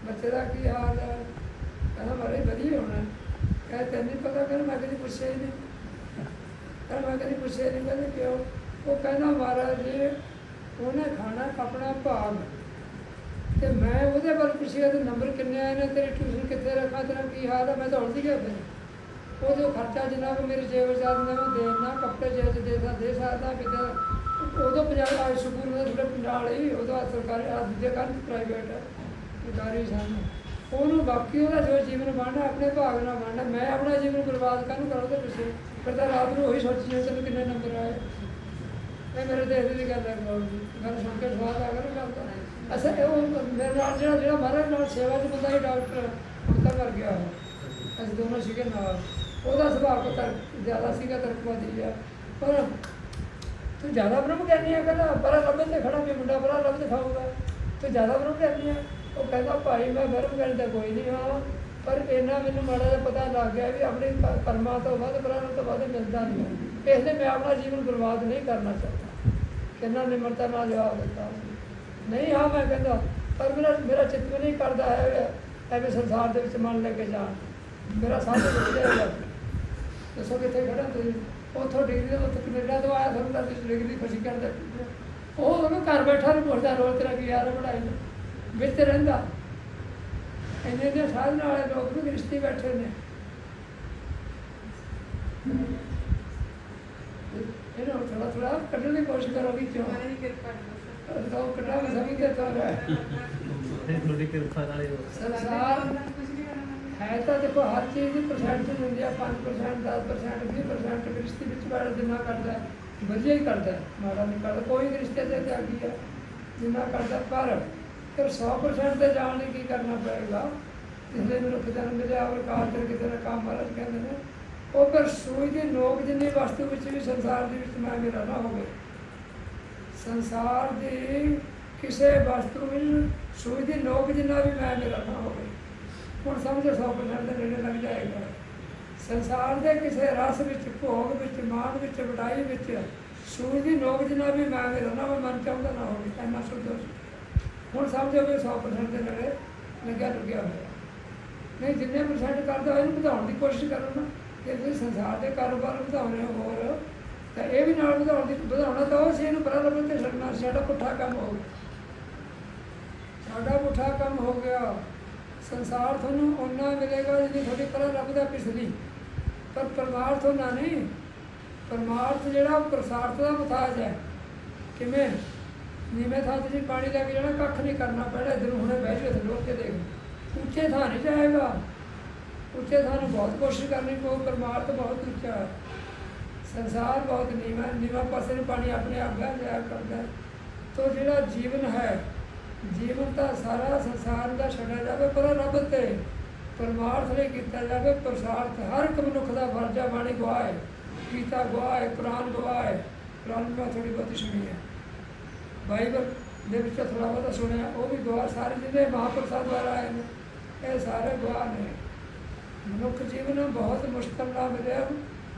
ਬੱਚੇ ਦਾ ਕੀ ਹਾਲ ਹੈ? ਕਹਿੰਦਾ ਮਾਰੇ ਵਧੀਆ ਹੋਣਾ। ਕਹਿੰਦਾ ਤੈਨੂੰ ਪਤਾ, ਕਹਿੰਦਾ ਮੈਂ ਕਦੀ ਪੁੱਛਿਆ ਹੀ ਨਹੀਂ ਕਹਿੰਦਾ ਮੈਂ ਕਦੀ ਪੁੱਛਿਆ ਨਹੀਂ ਕਹਿੰਦੇ ਕਿਉਂ? ਉਹ ਕਹਿੰਦਾ ਮਹਾਰਾਜ ਜੀ, ਉਹਨੇ ਖਾਣਾ ਆਪਣਾ ਭਾਗ। ਤੇ ਮੈਂ ਉਹਦੇ ਬਾਰੇ ਪੁੱਛਿਆ, ਤੇ ਨੰਬਰ ਕਿੰਨੇ ਆਏ ਨੇ? ਤੇਰੀ ਟਿਊਸ਼ਨ ਕਿੱਥੇ ਰੱਖਾਂ? ਤੇਰਾ ਕੀ ਹਾਲ ਹੈ ਮੈਂ ਤਾਂ ਉਲਝ ਗਿਆ ਫਿਰ। ਉਹ ਜੋ ਖਰਚਾ ਜਿੰਨਾ ਕੁ ਮੇਰੇ ਜੇਬ ਵਿੱਚ ਆਉਂਦਾ ਉਹ ਦੇਣਾ ਕੱਪੜੇ ਜੇ ਦੇ ਸਕਦਾ ਦੇ ਸਕਦਾ ਕਿਤੇ। ਉਦੋਂ ਪੰਜਾਬ ਆਈ ਸਕੂਲ ਦਾ ਥੋੜਾ ਪੰਜਾਬ ਲਈ ਉਦੋਂ ਸਰਕਾਰੀ ਆ ਦੂਜੇ ਕੰਨ ਪ੍ਰਾਈਵੇਟ ਹੈ ਸਰਕਾਰੀ ਸਨ ਉਹਨੂੰ ਬਾਕੀ ਉਹਦਾ ਜੋ ਜੀਵਨ ਬਣਨਾ ਆਪਣੇ ਭਾਗ ਨਾਲ ਬਣਨਾ ਮੈਂ ਆਪਣਾ ਜੀਵਨ ਬਰਬਾਦ ਕਰਨ ਕਰੋ ਤੇ ਪਿੱਛੇ ਫਿਰ ਤਾਂ ਰਾਤ ਨੂੰ ਉਹੀ ਸੋਚੀ ਜਾਂਦਾ ਤੈਨੂੰ ਕਿੰਨੇ ਨੰਬਰ ਆਏ। ਇਹ ਮੇਰੇ ਦੇਖ ਦੀ ਗੱਲ ਹੈ ਗੱਲ ਸੁਣ ਕੇ ਸਵਾਦ ਆ ਗਿਆ ਗੱਲ ਦਾ ਅਸਾ ਉਹ ਮੇਰੇ ਨਾਲ ਜਿਹੜਾ ਜਿਹੜਾ ਮਹਾਰਾਜ ਨਾਲ ਸੇਵਾ ਚ ਬੰਦਾ ਹੀ ਡਾਕਟਰ ਅੰਤਰ ਕਰ ਗਿਆ ਅਸੀਂ ਦੋਨੋਂ ਸੀਗੇ ਨਾਲ। ਉਹਦਾ ਸੁਭਾਅ ਕੋ ਤਰ ਜ਼ਿਆਦਾ ਸੀਗਾ, ਤਰਕਵਾਦੀ ਆ ਪਰ ਤੂੰ ਜ਼ਿਆਦਾ ਬ੍ਰਹਮ ਗਿਆਨੀ ਆ ਕਹਿੰਦਾ ਪਰ ਰੱਬ ਤੇ ਖੜਾ ਵੀ ਮੁੰਡਾ, ਬੜਾ ਰੱਬ ਖਾਊਗਾ। ਤੂੰ ਜ਼ਿਆਦਾ ਬ੍ਰਹਮ ਗਿਆਨੀ ਆ। ਉਹ ਕਹਿੰਦਾ, ਭਾਈ, ਮੈਂ ਬ੍ਰਹਮ ਗਿਆਨੀ ਤਾਂ ਕੋਈ ਨਹੀਂ ਹਾਂ, ਪਰ ਇੰਨਾ ਮੈਨੂੰ ਮਾੜਾ ਜਿਹਾ ਪਤਾ ਲੱਗ ਗਿਆ ਵੀ ਆਪਣੇ ਕਰਮਾਂ ਤੋਂ ਵੱਧ ਬ੍ਰਹਮ ਤੋਂ ਵੱਧ ਮਿਲਦਾ ਨਹੀਂ ਇਸ ਲਈ ਮੈਂ ਆਪਣਾ ਜੀਵਨ ਬਰਬਾਦ ਨਹੀਂ ਕਰਨਾ ਚਾਹੁੰਦਾ। ਕਿੰਨਾ ਨਿਮਰਤਾ ਨਾਲ ਜਵਾਬ ਦਿੱਤਾ ਨਹੀਂ ਹਾਂ, ਮੈਂ ਕਹਿੰਦਾ, ਪਰ ਮੇਰਾ ਮੇਰਾ ਚਿੱਤ ਵੀ ਨਹੀਂ ਕਰਦਾ ਹੈ, ਐਵੇਂ ਸੰਸਾਰ ਦੇ ਵਿੱਚ ਮਨ ਲੈ ਕੇ ਜਾਣ ਮੇਰਾ ਸਾਥ ਰੁਕ ਜਾਏਗਾ। ਦੱਸੋ ਕਿੱਥੇ ਖੜਾ ਤੁਸੀਂ? ਉੱਥੋਂ ਡਿਗਰੀ ਤੋਂ ਉੱਥੇ ਕੈਨੇਡਾ ਤੋਂ ਆਇਆ, ਤੁਹਾਨੂੰ ਤਾਂ ਡਿਗਰੀ ਖੁਸ਼ੀ ਕਰਦੇ ਉਹ ਉਹਨੂੰ ਘਰ ਬੈਠਾ ਨੂੰ ਪੁੱਛਦਾ ਰੋਲ ਤੇਰਾ ਕੀ ਯਾਰ ਪੜਾਈ ਵਿੱਚ ਰਹਿੰਦਾ। ਇੰਨੇ ਇੰਨੇ ਸਾਧਨ ਵਾਲੇ ਲੋਕ ਨੂੰ ਰਿਸ਼ਤੇ ਬੈਠੇ ਨੇ। ਇਹਨਾਂ ਨੂੰ ਥੋੜਾ ਥੋੜਾ ਕੱਢਣ ਦੀ ਕੋਸ਼ਿਸ਼ ਕਰੋ ਵੀ ਕਿਉਂ। ਦੀ ਕਿਰਪਾ ਕਰੋ ਤਾਂ ਉਹ ਕੱਢਾ ਮੈਂ ਸਮਝ ਗਿਆ ਤਾਂ ਤੁਹਾਡੀ ਕਿਰਪਾ ਨਾਲ ਹੀ ਹੋ ਸੰਸਾਰ ਨਹੀਂ ਹੈ ਤਾਂ ਦੇਖੋ ਹਰ ਚੀਜ਼ ਦੀ ਪਰਸੈਂਟੇਜ ਹੁੰਦੀ ਆ 5% 10% 20% ਰਿਸ਼ਤੇ ਵਿੱਚ ਬੜਾ ਜਿੰਨਾ ਕਰਦਾ ਹੈ, ਵਧੀਆ ਹੀ ਕਰਦਾ। ਹੈ, ਮਾੜਾ ਨਹੀਂ ਕਰਦਾ ਕੋਈ ਵੀ ਰਿਸ਼ਤੇ ਤੇ ਤਿਆਗੀ ਹੈ ਜਿੰਨਾ ਕਰਦਾ ਪਰ ਫਿਰ 100% ਤੇ ਜਾਣ ਲਈ ਕੀ ਕਰਨਾ ਪਏਗਾ? ਇਸ ਲਈ ਮੈਨੂੰ ਕਿਤੇ ਨਾ ਮਿਲਿਆ ਔਰ ਕਾਰ ਤੇ ਕਿਤੇ ਨਾ ਕੰਮ ਮਹਾਰਾਜ ਕਹਿੰਦੇ ਨੇ ਉਹ ਫਿਰ ਸੂਈ ਦੀ ਨੋਕ ਜਿੰਨੀ ਵਸਤੂ ਵਿੱਚ ਵੀ ਸੰਸਾਰ ਦੇ ਵਿੱਚ ਮੈਂ ਮੇਰਾ ਨਾ ਹੋਵੇ। ਸੰਸਾਰ ਦੀ ਕਿਸੇ ਵਸਤੂ ਵਿੱਚ ਸੂਈ ਦੀ ਨੋਕ ਜਿੰਨਾ ਵੀ ਮੈਂ ਮੇਰਾ ਨਾ ਹੋਵੇ। ਹੁਣ ਸਮਝੋ 100% ਦੇ ਨੇੜੇ ਲੱਗ ਜਾਏਗਾ। ਸੰਸਾਰ ਦੇ ਕਿਸੇ ਰਸ ਵਿੱਚ ਭੋਗ ਵਿੱਚ ਮਾਣ ਵਿੱਚ ਵਡਾਈ ਵਿੱਚ ਸੂਈ ਦੀ ਨੋਕ ਜਿੰਨਾ ਵੀ ਮੈਂ ਮੇਰਾ ਨਾ ਹੋਵੇ, ਮਨ ਚਾਹੁੰਦਾ ਨਾ ਹੋਵੇ ਇੰਨਾ ਸੋਚੋ। ਹੁਣ ਸਮਝੋ ਵੀ 100% ਦੇ ਨੇੜੇ ਲੱਗਿਆ ਲੱਗਿਆ ਹੋਇਆ। ਨਹੀਂ, ਜਿੰਨੇ ਪਰਸੈਂਟ ਕਰਦਾ ਇਹਨੂੰ ਵਧਾਉਣ ਦੀ ਕੋਸ਼ਿਸ਼ ਕਰੋ ਨਾ। ਕਿ ਤੁਸੀਂ ਸੰਸਾਰ ਦੇ ਕਾਰੋਬਾਰ ਵਧਾਉਣੇ ਹੋਰ, ਤਾਂ ਇਹ ਵੀ ਨਾਲ ਵਧਾਉਣ ਦੀ, ਵਧਾਉਣਾ ਤਾਂ ਉਹ ਸੀ ਇਹਨੂੰ ਪ੍ਰਾਰੰਭ ਤੇ ਛੱਡਣਾ ਸਾਡਾ ਪੁੱਠਾ ਕੰਮ ਹੋ ਗਿਆ। ਸਾਡਾ ਪੁੱਠਾ ਕੰਮ ਹੋ ਗਿਆ। ਸੰਸਾਰ ਤੁਹਾਨੂੰ ਓਨਾ ਮਿਲੇਗਾ ਜਿੰਨੀ ਤੁਹਾਡੀ ਪਰਾਂ ਲੱਭਦਾ ਦਾ ਪਿਛਲੀ। ਪਰ ਪਰਮਾਰਥ ਉਹਨਾਂ ਨਹੀਂ। ਪਰਮਾਰਥ ਜਿਹੜਾ ਉਹ ਪ੍ਰਸਾਰਥ ਦਾ ਮੁਤਾਜ ਹੈ। ਕਿਵੇਂ? ਨੀਵੇਂ ਥਾਂ ਤੇ ਪਾਣੀ ਲੈ ਕੇ ਜਾਣਾ ਕੱਖ ਨਹੀਂ ਕਰਨਾ ਪਹਿਲਾਂ ਇਧਰ ਹੁਣੇ ਬਹਿ ਜਾਓ ਤੇ ਲੋਕ ਕੇ ਦੇਖ। ਉੱਚੇ ਥਾਂ ਨਹੀਂ ਜਾਏਗਾ। ਉੱਚੇ ਥਾਂ ਨੂੰ ਬਹੁਤ ਕੋਸ਼ਿਸ਼ ਕਰਨੀ ਪਊ ਪਰਮਾਰਥ ਬਹੁਤ ਉੱਚਾ ਹੈ। ਸੰਸਾਰ ਬਹੁਤ ਨੀਵਾਂ ਹੈ, ਪਾਸੇ ਨੂੰ ਪਾਣੀ ਆਪਣੇ ਆਪ ਬਹਿ ਜਾਇਆ ਕਰਦਾ ਤੋ ਜਿਹੜਾ ਜੀਵਨ ਹੈ ਜੀਵਨ ਦਾ ਸਾਰਾ ਸੰਸਾਰ ਦਾ ਛੱਡਿਆ ਜਾਵੇ ਪਰ ਰੱਬ ਤੇ ਪਰਮਾਰਥ ਲਈ ਕੀਤਾ ਜਾਵੇ ਪ੍ਰਸਾਰਥ ਹਰ ਇੱਕ ਮਨੁੱਖ ਦਾ ਫਰਜ਼ ਹੈ ਬਾਣੀ ਗਵਾਹ ਹੈ। ਗੀਤਾ ਗਵਾਹ ਹੈ ਕੁਰਾਨ ਗਵਾਹ ਹੈ। ਕੁਰਾਨ ਮੈਂ ਥੋੜੀ ਬਹੁਤੀ ਸੁਣੀ ਹੈ। ਬਾਈਬਲ ਦੇ ਵਿੱਚ ਥੋੜਾ ਬਹੁਤਾ ਸੁਣਿਆ ਉਹ ਵੀ ਗਵਾਹ ਸਾਰੇ ਜਿਹਨੇ ਮਹਾਂਪੁਰਸ਼ਾਂ ਦੁਆਰਾ ਆਏ ਨੇ ਇਹ ਸਾਰੇ ਗਵਾਹ ਨੇ। ਮਨੁੱਖ ਜੀਵਨ ਬਹੁਤ ਮੁਸ਼ਕਲ ਨਾਲ ਮਿਲਿਆ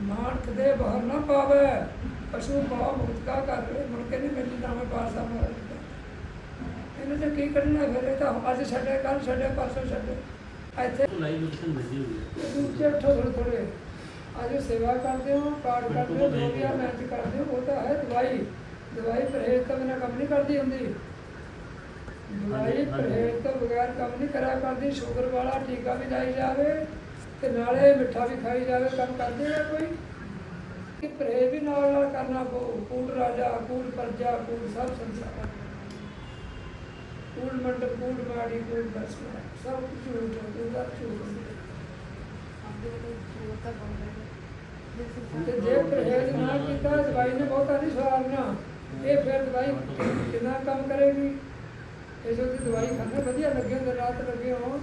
ਮਾਨਕ ਦੇ ਬਹਰ ਨਾ ਪਾਵੇ। ਪਸ਼ੂ ਭਾਵ ਮੁਕਤ ਕਾ ਕਰ ਰਹੇ ਮੁੜ ਕੇ ਨਹੀਂ ਮਿਲਦੀ ਨਾਮੇ ਪਾਸਾ ਮਹਾਰਾਜ ਦਾ ਇਹਨੂੰ ਤੇ ਕੀ ਕਰਨਾ ਫਿਰ? ਇਹ ਤਾਂ ਅੱਜ ਛੱਡੇ ਕੱਲ ਛੱਡੇ ਪਰਸੋਂ ਛੱਡੇ। ਇੱਥੇ ਲਾਈਵ ਲੋਕੇਸ਼ਨ ਭੇਜੀ ਹੋਈ ਹੈ। ਦੂਜੇ ਥੋੜੇ ਥੋੜੇ ਅੱਜ ਸੇਵਾ ਕਰਦੇ ਹੋ ਪਾਠ ਕਰਦੇ ਹੋ ਜੋ ਵੀ ਆ ਮਿਹਨਤ ਕਰਦੇ ਹੋ ਉਹ ਤਾਂ ਹੈ ਦਵਾਈ। ਦਵਾਈ ਪਰਹੇਜ਼ ਤੋਂ ਬਿਨਾਂ ਕੰਮ ਨਹੀਂ ਕਰਦੀ ਹੁੰਦੀ। ਦਵਾਈ ਪਰਹੇਜ਼ ਤੋਂ ਬਗੈਰ ਕੰਮ ਨਹੀਂ ਕਰਿਆ ਕਰਦੀ। ਸ਼ੂਗਰ ਵਾਲਾ ਟੀਕਾ ਵੀ ਲਾਈ ਜਾਵੇ ਤੇ ਨਾਲੇ ਮਿੱਠਾ ਵੀ ਖਾਈ ਜਾਵੇ ਕੰਮ ਕਰਦੇ ਆ ਕੋਈ। ਕਿ ਪਰਹੇਜ਼ ਵੀ ਨਾਲ ਨਾਲ ਕਰਨਾ ਪਊ। ਕੂੜ ਰਾਜਾ ਕੂੜ ਪਰਜਾ ਕੂੜ ਸਭ ਸੰਸਾਰ। ਕੂੜ ਮੰਡਪ ਕੂੜ ਮਾੜੀ ਕੂੜ ਬਸ ਸਭ ਕੁਝ ਹੈ ਹੈ। ਤੇ ਜੇ ਪਰਹੇਜ਼ ਨਾ ਕੀਤਾ ਦਵਾਈ ਨੇ ਬਹੁਤਾ ਨਹੀਂ ਸਵਾਰਨਾ। ਇਹ ਫਿਰ ਦਵਾਈ ਕਿੰਨਾ ਕੰਮ ਕਰੇਗੀ? ਇਹ ਜੋ ਕਿ ਦਵਾਈ ਖਾਣੇ ਵਧੀਆ ਲੱਗੇ ਹੁੰਦੇ ਰਾਤ ਲੱਗੇ ਹੋ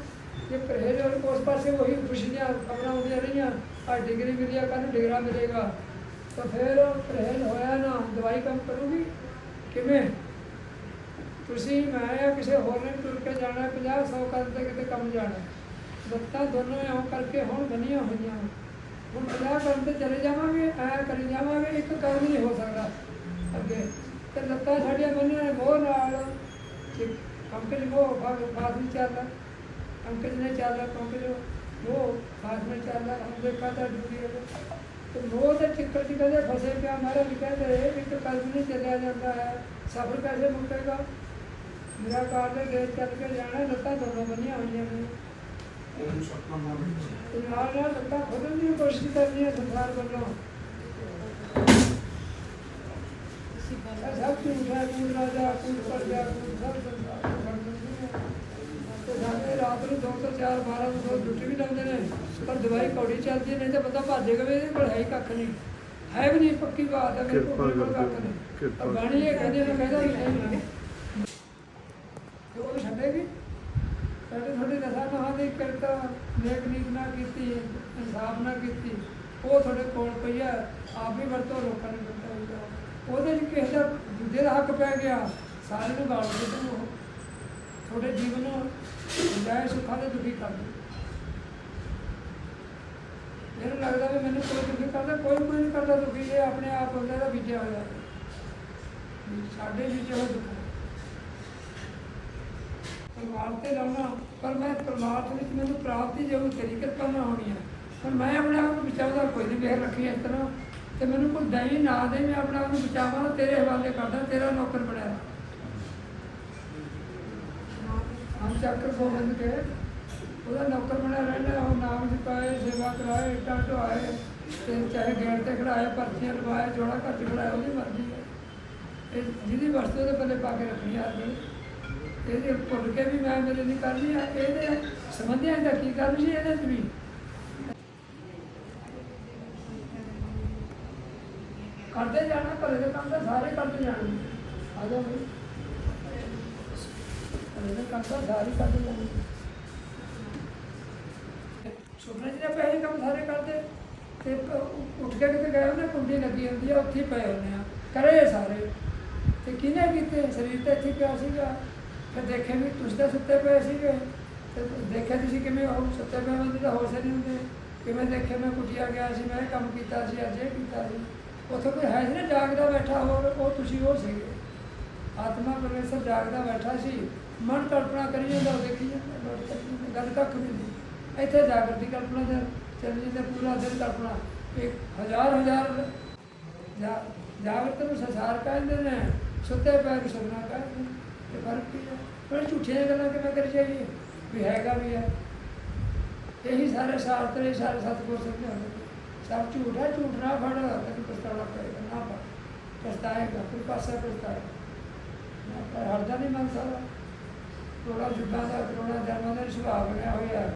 ਜੇ ਪਰਹੇਜ਼ ਵਾਲੇ ਉਸ ਪਾਸੇ ਉਹੀ ਖੁਸ਼ੀਆਂ, ਖਬਰਾਂ ਆਉਂਦੀਆਂ ਰਹੀਆਂ। ਆ ਡਿਗਰੀ ਮਿਲਿਆ ਕੱਲ ਡਿਗਰਾ ਮਿਲੇਗਾ। ਤਾਂ ਫਿਰ ਪਰਹੇਜ਼ ਹੋਇਆ ਨਾ, ਦਵਾਈ ਕੰਮ ਕਰੂਗੀ? ਕਿਵੇਂ? ਤੁਸੀਂ, ਮੈਂ ਜਾਂ ਕਿਸੇ ਹੋਰ ਨੇ ਤੁਰ ਕੇ ਜਾਣਾ 50 100 ਕਦਮ ਤੇ ਕਿਤੇ ਕੰਮ ਜਾਣਾ। ਲੱਤਾਂ ਦੋਨੋਂ ਇਉਂ ਕਰਕੇ ਹੁਣ ਬਣੀਆਂ ਹੋਈਆਂ। ਹੁਣ 50 ਕਦਮ ਤੇ ਚਲੇ ਜਾਵਾਂਗੇ, ਐ ਕਰੀ ਜਾਵਾਂਗੇ, ਇੱਕ ਕੰਮ ਨਹੀਂ ਹੋ ਸਕਦਾ। ਅੱਗੇ। ਤੇ ਲੱਤਾਂ ਸਾਡੀਆਂ ਬੰਨੀਆਂ ਨੇ ਮੋਹ ਨਾਲ। ਕਿ ਪੰਕਜ ਮੋਹ ਭਾਗ ਬਾਤ ਨਹੀਂ ਚੱਲਦਾ। ਪੰਕਜ ਨੇ ਚੱਲਦਾ ਪੰਕਜ ਮੋਹ ਬਾਤ ਨੇ ਚੱਲਦਾ। ਹਮ ਦੇਖਾ ਤਾਂ ਡੂਰੀ ਹੈ ਤੇ ਮੋਹ ਦੇ ਚੱਕਰ ਚ ਕਦੇ ਫਸੇ ਪਿਆ ਮਾਰੇ ਵੀ ਕਹਿੰਦੇ ਇੱਕ ਕਦਮ ਨਹੀਂ ਚੱਲਿਆ ਜਾਂਦਾ ਹੈ। ਸਫਰ ਕੈਸੇ ਮੁੱਕੇਗਾ। ਮੇਰਾ ਕਾਰ ਦੇ ਗੇਟ ਚੱਲ ਕੇ ਜਾਣਾ ਲੱਤਾਂ ਦੋਨੋਂ ਬੰਨੀਆਂ ਹੋਈਆਂ ਨੇ। ਤੇ ਨਾਲ ਨਾਲ ਲੱਤਾਂ ਖੋਲਣ ਦੀ ਕੋਸ਼ਿਸ਼ ਕਰਨੀ ਹੈ ਸੰਸਾਰ ਵੱਲੋਂ ਇਹ ਸਭ ਝੂਠ ਹੈ ਕੂੜ ਰਾਜਾ ਕੂੜ ਪਰਜਾ ਕੂੜ ਸਭ ਸੰਸਾਰ ਤੋਂ ਬਣ ਜਾਂਦੀ ਤੇ ਸਾਡੇ ਰਾਤ ਨੂੰ ਦੋ ਤੋਂ ਚਾਰ 12 ਤੋਂ ਡਿਊਟੀ ਵੀ ਲਾਉਂਦੇ ਨੇ ਪਰ ਦਵਾਈ ਕੌੜੀ ਚੱਲਦੀ ਨਹੀਂ ਤੇ ਬੰਦਾ ਭੱਜੇਗਾ ਵੀ ਇਹਦੇ ਕੋਲ ਹੈ ਹੀ ਕੱਖ ਨਹੀਂ ਹੈ ਵੀ ਨਹੀਂ ਪੱਕੀ ਬਾਤ ਹੈ ਮੇਰੇ ਕੋਲ ਕੱਖ ਨਹੀਂ ਪਰ ਬਾਣੀ ਇਹ ਕਹਿੰਦੇ ਨੇ ਕਹਿੰਦਾ ਨਹੀਂ ਤੇ ਉਹ ਛੱਡੇਗੀ ਸਾਡੇ ਤੁਹਾਡੀ ਦਸਾਂ ਨਹਾਂ ਦੀ ਕਿਰਤ ਨੇਕ ਨੀਤ ਨਾ ਕੀਤੀ ਇਨਸਾਫ ਨਾ ਕੀਤੀ ਉਹ ਤੁਹਾਡੇ ਕੋਲ ਪਈ ਆ ਆਪ ਵੀ ਵਰਤੋ ਲੋਕਾਂ ਨੇ ਵਰਤੋ ਉਹਦੇ ਵਿੱਚ ਕਿਸੇ ਦਾ ਦੂਜੇ ਦਾ ਹੱਕ ਪੈ ਗਿਆ ਸਾਰੇ ਨੂੰ ਗਾਲ ਦੇ ਉਹ। ਤੁਹਾਡੇ ਜੀਵਨ ਨੂੰ ਜਾਇ ਸੁੱਖਾਂ ਦੇ ਦੁਖੀ ਕਰ ਦੇ ਮੈਨੂੰ ਲੱਗਦਾ ਵੀ ਮੈਨੂੰ ਕੋਈ ਦੁਖੀ ਕਰਦਾ, ਕੋਈ ਕੋਈ ਨਹੀਂ ਕਰਦਾ ਦੁਖੀ, ਇਹ ਆਪਣੇ ਆਪ ਬੰਦੇ ਦਾ ਬੀਜਿਆ ਹੋਇਆ। ਸਾਡੇ ਵਿੱਚ ਉਹ ਦੁੱਖ ਹੈ। ਤੇ ਲਾਉਣਾ, ਪਰ ਮੈਂ ਪਰਿਵਾਰ ਦੇ ਵਿੱਚ ਮੈਨੂੰ ਪ੍ਰਾਪਤੀ ਜ਼ਰੂਰ ਕਰੀ ਕਿਰਪਾ ਹੋਣੀ ਹੈ। ਪਰ ਮੈਂ ਆਪਣੇ ਆਪ ਨੂੰ ਬਚਾਉਂਦਾ ਕੋਈ ਨਹੀਂ ਵੇਖ ਰੱਖੀ ਇਸ ਤਰ੍ਹਾਂ। ਤੇ ਮੈਨੂੰ ਕੋਈ ਦਈ ਨਾ ਦੇ, ਮੈਂ ਆਪਣੇ ਆਪ ਨੂੰ ਬਚਾਵਾਂ, ਤੇਰੇ ਹਵਾਲੇ ਕਰਦਾ, ਤੇਰਾ ਨੌਕਰ ਬਣਿਆ। ਹਮ ਚੱਕਰ ਗੋਬਿੰਦ ਕੇ, ਉਹਦਾ ਨੌਕਰ ਬਣਿਆ ਰਹਿੰਦਾ, ਉਹ ਨਾਮ ਜਪਾਏ, ਸੇਵਾ ਕਰਾਏ, ਇੱਟਾਂ ਢੋਆਏ, ਤੇ ਚਾਹੇ ਗੇਟ ਤੇ ਖੜਾਏ ਪਰਚੀਆਂ ਲਵਾਏ, ਜੋੜਾ ਘਰ ਚ ਖੜਾਏ ਉਹਦੀ ਮਰਜ਼ੀ ਹੈ। ਇਹ ਜਿਹਦੀ ਵਸਤੂ ਦੇ ਪੱਲੇ ਪਾ ਕੇ ਰੱਖਣੀ ਆ ਆਦਮੀ ਇਹਦੇ ਭੁੱਲ ਕੇ ਵੀ ਮੈਂ ਮੇਰੇ ਨਹੀਂ ਕਰਨੀ ਆ, ਇਹਦੇ ਸੰਬੰਧੀਆਂ ਦਾ ਕੀ ਕਰਨੀ ਸੀ, ਇਹਦੇ ਚ ਵੀ? ਕਰਦੇ ਜਾਣਾ, ਘਰੇ ਦੇ ਕੰਮ ਤਾਂ ਸਾਰੇ ਕਰਦੇ ਜਾਣੇ। ਆ ਜਾਓ ਵੀ ਭਲੇ ਦੇ ਕੰਮ ਤਾਂ ਸਾਰੇ ਕਰਦੇ ਜਾਣੇ। ਸੁਪਨੇ ਜਿਹੜੇ ਪਏ ਕੰਮ ਸਾਰੇ ਕਰਦੇ। ਤੇ ਉੱਠ ਕੇ ਕਿਤੇ ਗਏ ਉਹਨੇ ਕੁੰਡੀ ਲੱਗੀ ਹੁੰਦੀ ਆ, ਉੱਥੇ ਹੀ ਪਏ ਹੁੰਦੇ ਆ। ਕਰੇ ਸਾਰੇ। ਤੇ ਕਿਹਨੇ ਕੀਤੇ? ਸਰੀਰ ਤਾਂ ਇੱਥੇ ਪਿਆ ਸੀਗਾ। ਫਿਰ ਦੇਖੇ ਵੀ ਤੁਸੀਂ ਤਾਂ ਸੁੱਤੇ ਪਏ ਸੀਗੇ। ਤੇ ਦੇਖਿਆ ਤੁਸੀਂ ਕਿਵੇਂ ਹੋ ਸੁੱਤੇ ਪਏ ਹੁੰਦੇ ਤਾਂ ਹੋਸ਼ ਹੀ ਨਹੀਂ ਹੁੰਦੇ ਕਿਵੇਂ ਦੇਖੇ ਮੈਂ ਕੁਟਿਆ ਗਿਆ ਸੀ, ਮੈਂ ਇਹ ਕੰਮ ਕੀਤਾ ਸੀ, ਅੱਜ ਇਹ ਕੀਤਾ ਸੀ। ਉੱਥੇ ਕੋਈ ਹੈ ਸੀ ਨਾ ਜਾਗਦਾ ਬੈਠਾ, ਹੋਰ ਉਹ ਤੁਸੀਂ ਉਹ ਸੀਗੇ। ਆਤਮਾ ਪਰਮੇਸ਼ਰ ਜਾਗਦਾ ਬੈਠਾ ਸੀ। ਮਨ ਕਲਪਨਾ ਕਰੀ ਜਾਂਦਾ, ਉਹ ਦੇਖੀ ਜਾਂਦਾ ਗੱਲ ਕੱਖ ਵੀ ਨਹੀਂ। ਇੱਥੇ ਜਾਗਰਤੀ ਕਲਪਨਾ ਦੇ ਚੱਲ ਜਾਂਦੇ, ਪੂਰਾ ਦਿਨ ਕਲਪਨਾ। ਇੱਕ ਹਜ਼ਾਰ ਹਜ਼ਾਰ ਜਾਗਰਤ ਨੂੰ ਸੰਸਾਰ ਕਹਿੰਦੇ ਨੇ, ਸੁੱਤੇ ਪੈ ਕੇ ਸੁਪਨਾ ਕਹਿੰਦੇ ਨੇ ਫ਼ਰਕ ਕੀ ਹੈ? ਪਰ ਝੂਠੀਆਂ ਗੱਲਾਂ ਕਿਵੇਂ ਕਰੀ ਜਾਈਏ? ਵੀ ਹੈਗਾ ਵੀ ਹੈ। ਇਹੀ ਸਾਰੇ ਸ਼ਾਸਤਰ ਇਹ ਸਾਰੇ ਸਤਿਗੁਰ ਸਮਝਾਉਂਦੇ ਸਭ ਝੂਠ ਹੈ, ਝੂਠ ਨਾ ਫੜ ਤੈਨੂੰ ਪਛਤਾਉਣਾ ਪਏਗਾ ਨਾ ਪਛਤਾਏਗਾ, ਕੋਈ ਪਾਸਾ ਪਛਤਾਏਗਾ। ਪਰ ਹਰਦਾ ਨਹੀਂ ਮਨ ਸਾਰਾ। ਥੋੜਾ ਜੁਗਾਂ ਦਾ ਕਰੋਨਾ ਜਨਮਾਂ ਦਾ ਸੁਭਾਅ ਬਣਿਆ ਹੋਇਆ।